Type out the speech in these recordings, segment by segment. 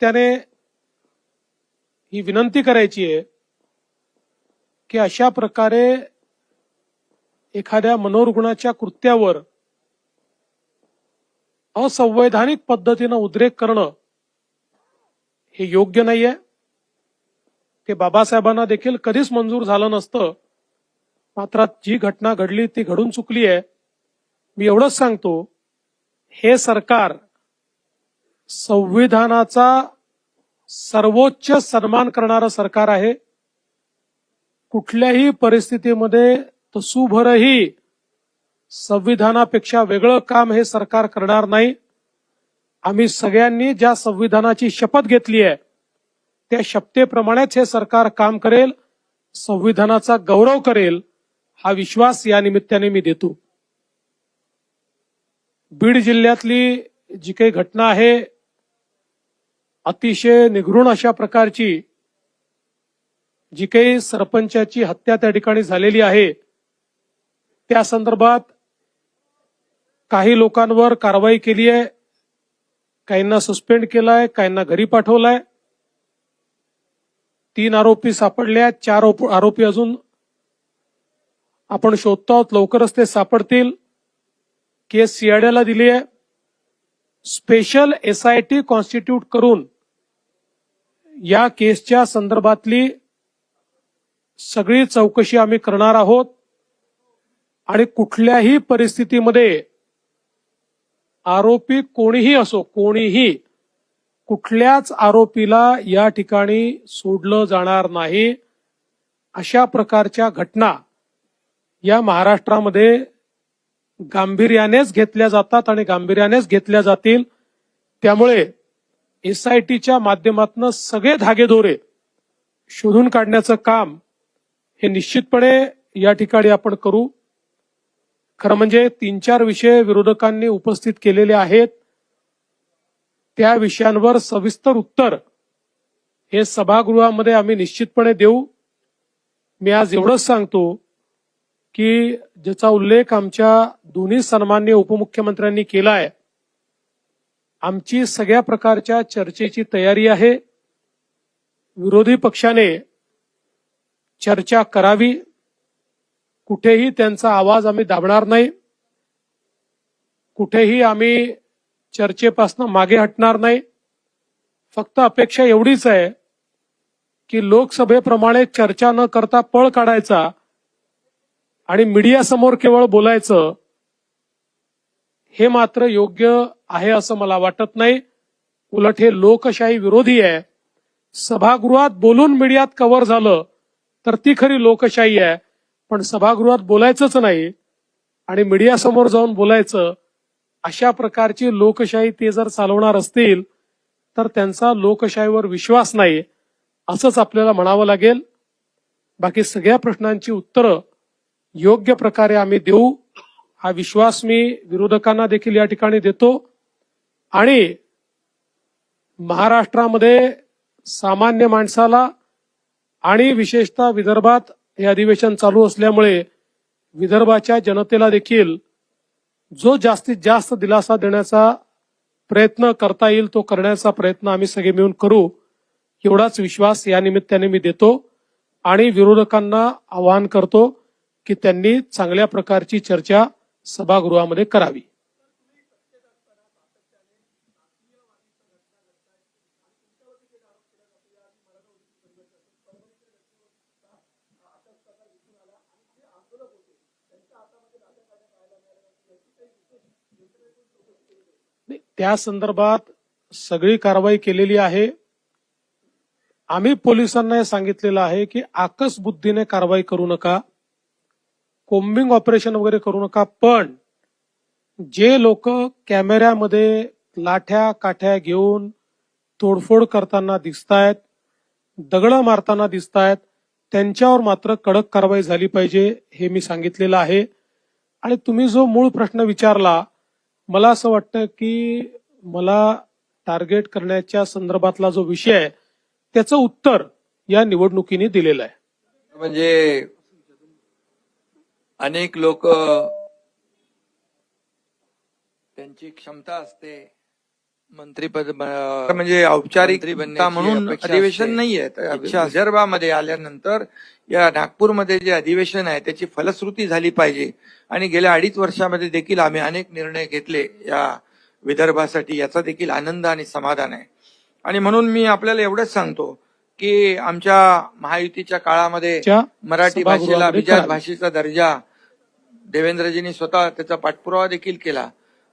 त्याने ही विनंती करायची आहे की अशा प्रकारे एखाद्या मनोरुग्णाच्या कृत्यावर असंवैधानिक पद्धतीनं उद्रेक करणं हे योग्य नाहीये. ते बाबासाहेबांना देखील कधीच मंजूर झालं नसतं. मात्र जी घटना घडली ती घडून चुकली आहे. मी एवढंच सांगतो हे सरकार संविधानाचा सर्वोच्च सन्मान करणारं सरकार आहे. कुठल्याही परिस्थितीमध्ये तसूभरही संविधानापेक्षा वेगळं काम हे सरकार करणार नाही. आम्ही सगळ्यांनी ज्या संविधानाची शपथ घेतली आहे त्या शपथेप्रमाणेच हे सरकार काम करेल संविधानाचा गौरव करेल हा विश्वास या निमित्ताने मी देतो. बीड जिल्ह्यातली जी काही घटना आहे अतिशय निघृण अशा प्रकारची जी काही सरपंचाची हत्या त्या ठिकाणी झालेली आहे त्या संदर्भात काही लोकांवर कारवाई केली आहे. काहींना सस्पेंड केलाय काहींना घरी पाठवलाय. तीन आरोपी सापडले आहेत. चार आरोपी अजून आपण शोधतो आहोत लवकरच ते सापडतील. केस सीआयडीला दिली आहे. स्पेशल एसआयटी कॉन्स्टिट्यूट करून या केसच्या संदर्भातली सगळी चौकशी आम्ही करणार आहोत आणि कुठल्याही परिस्थितीमध्ये आरोपी कोणीही असो कोणीही कुठल्याच आरोपीला या ठिकाणी सोडलं जाणार नाही. अशा प्रकारच्या घटना या महाराष्ट्रामध्ये गांभीर्यानेच घेतल्या जातात आणि गांभीर्यानेच घेतल्या जातील. त्यामुळे एसआयटीच्या माध्यमातून सगळे धागेदोरे शोधून काढण्याचं काम हे निश्चितपणे या ठिकाणी आपण करू. खरं म्हणजे तीन चार विषय विरोधकांनी उपस्थित केलेले आहेत. त्या विषयांवर सविस्तर उत्तर हे सभागृहामध्ये आम्ही निश्चितपणे देऊ. मी आज एवढंच सांगतो की ज्याचा उल्लेख आमच्या दोन्ही सन्मान्य उपमुख्यमंत्र्यांनी केला आहे आमची सगळ्या प्रकारच्या चर्चेची तयारी आहे. विरोधी पक्षाने चर्चा करावी. कुठेही त्यांचा आवाज आम्ही दाबणार नाही. कुठेही आम्ही चर्चेपासून मागे हटणार नाही. फक्त अपेक्षा एवढीच आहे की लोकसभेप्रमाणे चर्चा न करता पळ काढायचा आणि मीडियासमोर केवळ बोलायचं. हे मात्र योग्य आहे असं मला वाटत नाही. उलट हे लोकशाही विरोधी आहे. सभागृहात बोलून मीडियात कव्हर झालं तर ती खरी लोकशाही आहे. पण सभागृहात बोलायचंच नाही आणि मीडियासमोर जाऊन बोलायचं अशा प्रकारची लोकशाही ते जर चालवणार असतील तर त्यांचा लोकशाहीवर विश्वास नाही असंच आपल्याला म्हणावं लागेल. बाकी सगळ्या प्रश्नांची उत्तरं योग्य प्रकारे आम्ही देऊ. हा विश्वास मी विरोधकांना देखील या ठिकाणी देतो. आणि महाराष्ट्रामध्ये सामान्य माणसाला आणि विशेषतः विदर्भात हे अधिवेशन चालू असल्यामुळे विदर्भाच्या जनतेला देखील जो जास्तीत जास्त दिलासा देण्याचा प्रयत्न करता येईल तो करण्याचा प्रयत्न आम्ही सगळे मिळून करू एवढाच विश्वास या निमित्ताने मी देतो आणि विरोधकांना आवाहन करतो की त्यांनी चांगल्या प्रकारची चर्चा सभागृहामध्ये करावी. त्या संदर्भात सगळी कारवाई केलेली आहे. आम्ही पोलिसांना हे सांगितलेलं आहे की आकस बुद्धीने कारवाई करू नका. कोम्बिंग ऑपरेशन वगैरे करू नका पण जे लोक कॅमेऱ्यामध्ये लाठ्या काठ्या घेऊन तोडफोड करताना दिसतायत दगड मारताना दिसतायत त्यांच्यावर मात्र कडक कारवाई झाली पाहिजे हे मी सांगितलेलं आहे. आणि तुम्ही जो मूळ प्रश्न विचारला मला असं वाटतं की मला टार्गेट करण्याच्या संदर्भातला जो विषय आहे त्याचं उत्तर या निवडणुकीने दिलेलं आहे. म्हणजे अनेक लोक त्यांची क्षमता असते मंत्रीपद म्हणजे औपचारिक म्हणून अधिवेशन. नाहीये. विदर्भामध्ये आल्यानंतर या नागपूरमध्ये जे अधिवेशन आहे त्याची फलश्रुती झाली पाहिजे आणि गेल्या अडीच वर्षामध्ये देखील आम्ही अनेक निर्णय घेतले या विदर्भासाठी याचा देखील आनंद आणि समाधान आहे आणि म्हणून मी आपल्याला एवढंच सांगतो की आमच्या महायुतीच्या काळामध्ये मराठी भाषेला अभिजात. भाषेचा दर्जा देवेंद्रजींनी स्वतः त्याचा पाठपुरावा देखील केला.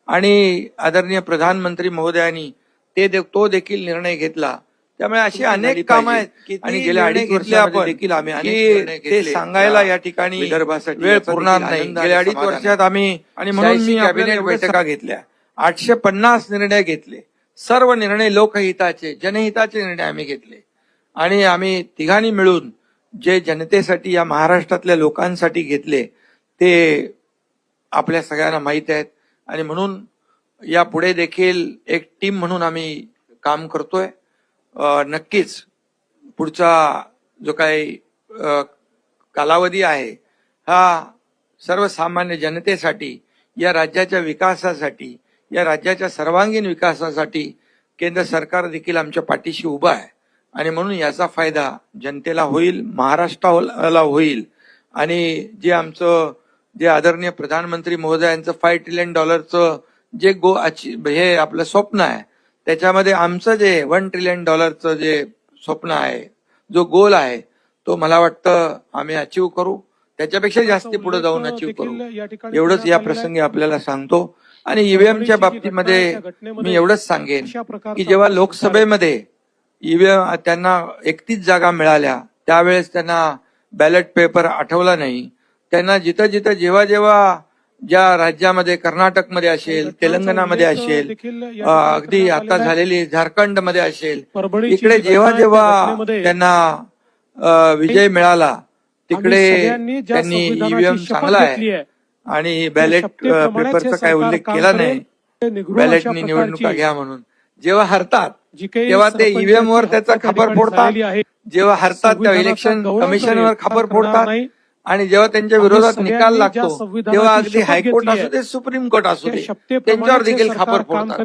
आणि आदरणीय प्रधानमंत्री महोदयांनी ते दे- तो देखील निर्णय घेतला. त्यामुळे अशी अनेक कामं आहेत. आणि गेल्या अडीच आपण? देखील आम्ही ते सांगायला या ठिकाणी विदर्भासाठी वेळ पुरणार नाही. गेल्या अडीच वर्षात आम्ही आणि म्हणून मी कॅबिनेट बैठका घेतल्या. आठशे पन्नास निर्णय घेतले. सर्व निर्णय लोकहिताचे जनहिताचे निर्णय आम्ही घेतले. आणि आम्ही तिघांनी मिळून जे जनतेसाठी या महाराष्ट्रातल्या लोकांसाठी घेतले ते आपल्या सगळ्यांना माहीत आहेत. आणि म्हणून या पुढे देखील एक टीम म्हणून आम्ही काम करतोय. नक्कीच पुढचा जो काही कालावधी आहे हा सर्वसामान्य जनतेसाठी या राज्याच्या विकासासाठी या राज्याच्या सर्वांगीण विकासासाठी केंद्र सरकार देखील आमच्या पाठीशी उभं आहे. आणि म्हणून याचा फायदा जनतेला होईल महाराष्ट्राला होईल. आणि जे आमचं जे आदरणीय प्रधानमंत्री महोदयांचं फाय ट्रिलियन डॉलरचं जे गो अचि- हे आपलं स्वप्न आहे त्याच्यामध्ये आमचं जे वन ट्रिलियन डॉलरचं जे स्वप्न आहे जो गोल आहे तो मला वाटतं आम्ही अचीव करू. त्याच्यापेक्षा जास्ती पुढे जाऊन अचीव करू. एवढंच या प्रसंगी आपल्याला सांगतो. आणि ईव्हीएमच्या बाबतीमध्ये मी एवढंच सांगेन की जेव्हा लोकसभेमध्ये ईव्हीएम त्यांना एकतीस जागा मिळाल्या त्यावेळेस त्यांना बॅलेट पेपर आठवला नाही. त्यांना जिथं जिथं जेव्हा जेव्हा ज्या राज्यामध्ये कर्नाटकमध्ये असेल तेलंगणामध्ये असेल अगदी आता झालेली झारखंडमध्ये असेल इकडे जेव्हा जेव्हा त्यांना विजय मिळाला तिकडे त्यांनी ईव्हीएम चांगला आहे. आणि बॅलेट पेपरचा काही उल्लेख केला नाही. बॅलेटनी निवडणुका घ्या म्हणून. जेव्हा हरतात तेव्हा ते ईव्हीएम वर त्याचा खापर फोडतात. जेव्हा हरतात त्या इलेक्शन कमिशनवर खापर फोडतात. आणि जेव्हा त्यांच्या विरोधात निकाल लागतो तेव्हा अगदी हायकोर्ट असू दे सुप्रीम कोर्ट असू दे त्यांच्यावर देखील खापर फोडतात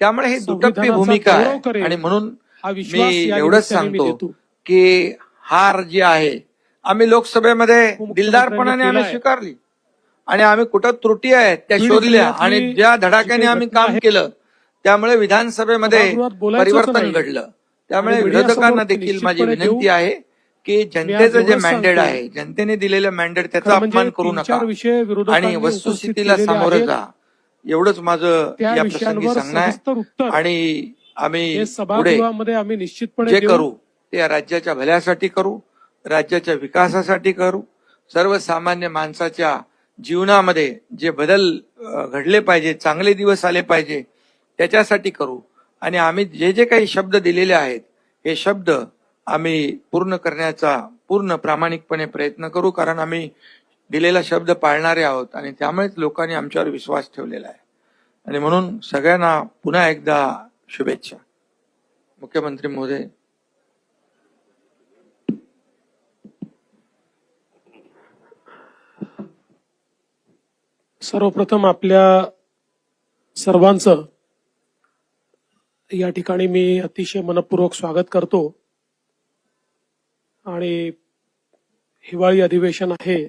त्यामुळे ही दुटप्पी भूमिका आहे. आणि म्हणून मी एवढंच सांगतो की हार जी आहे आम्ही लोकसभेमध्ये दिलदारपणाने आम्ही स्वीकारली. आणि आम्ही कुठं त्रुटी आहेत त्या शोधल्या आणि ज्या धडाक्याने आम्ही काम केलं त्यामुळे विधानसभेमध्ये परिवर्तन. घडलं. त्यामुळे विरोधकांना देखील माझी विनंती. आहे की जनतेचं जे मॅन्डेट सांगतो. आहे जनतेने दिलेलं मॅन्डेट त्याचा म्हणजे अपमान करू नका आणि वस्तुस्थितीला सामोरं. जा एवढंच माझं या प्रसंगी सांगणं आहे आणि आम्ही पुढे आम्ही निश्चितपणे जे. करू ते राज्याच्या भल्यासाठी करू राज्याच्या विकासासाठी करू सर्वसामान्य माणसाच्या जीवनामध्ये जे बदल घडले पाहिजे चांगले दिवस आले पाहिजे त्याच्यासाठी करू आणि आम्ही जे जे काही शब्द दिलेले आहेत हे शब्द आम्ही पूर्ण करण्याचा पूर्ण प्रामाणिकपणे प्रयत्न करू कारण आम्ही दिलेला शब्द पाळणारे आहोत आणि त्यामुळेच लोकांनी आमच्यावर विश्वास ठेवलेला आहे. आणि म्हणून सगळ्यांना पुन्हा एकदा शुभेच्छा. मुख्यमंत्री महोदय. सर्वप्रथम आपल्या सर्वांचं या ठिकाणी मी अतिशय मनपूर्वक स्वागत करतो. आणि हिवाळी अधिवेशन आहे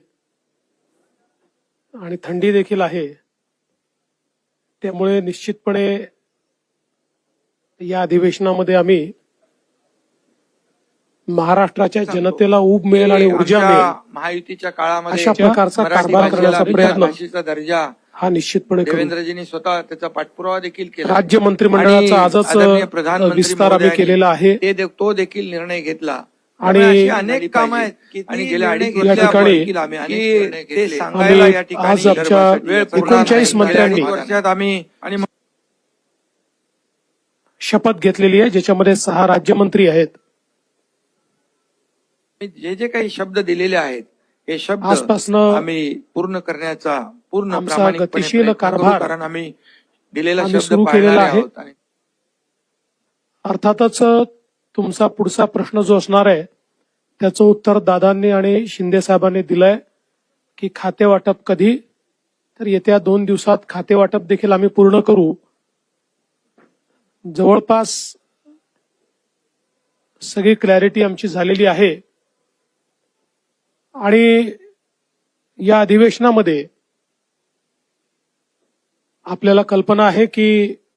आणि थंडी देखील आहे त्यामुळे निश्चितपणे या अधिवेशनामध्ये आम्ही महाराष्ट्राच्या जनतेला ऊब मिळेल आणि ऊर्जा मिळेल. महायुतीच्या काळामध्ये अशा प्रकारचा कारभार करण्याचा प्रयत्न दर्जा हा निश्चितपणे देवेंद्रजींनी स्वतः त्याचा पाठपुरावा देखील केला. राज्य मंत्रिमंडळाचा आजच विस्तार आम्ही केलेला आहे. तो देखील निर्णय घेतला. आणि अनेक कामं आहेत की आणि गेल्या अडीच या ठिकाणी आज आमच्या. 39 मंत्र्यांनी आम्ही आणि शपथ घेतलेली आहे ज्याच्यामध्ये सहा राज्यमंत्री आहेत जे जे काही शब्द दिलेले आहेत हे शब्द आजपासनं आम्ही पूर्ण करण्याचा पूर्ण गतिशील कारभार कारण आम्ही दिलेला शब्द केलेला आहे. आहोत आणि अर्थातच तुमचा पुढचा प्रश्न जो असणार आहे त्याचं उत्तर दादांनी आणि शिंदे साहेबांनी दिलंय की खाते वाटप कधी? तर येत्या दोन दिवसात खाते वाटप देखील आम्ही पूर्ण करू. जवळपास सगळी क्लॅरिटी आमची झालेली आहे. आणि या अधिवेशनामध्ये आपल्याला कल्पना आहे की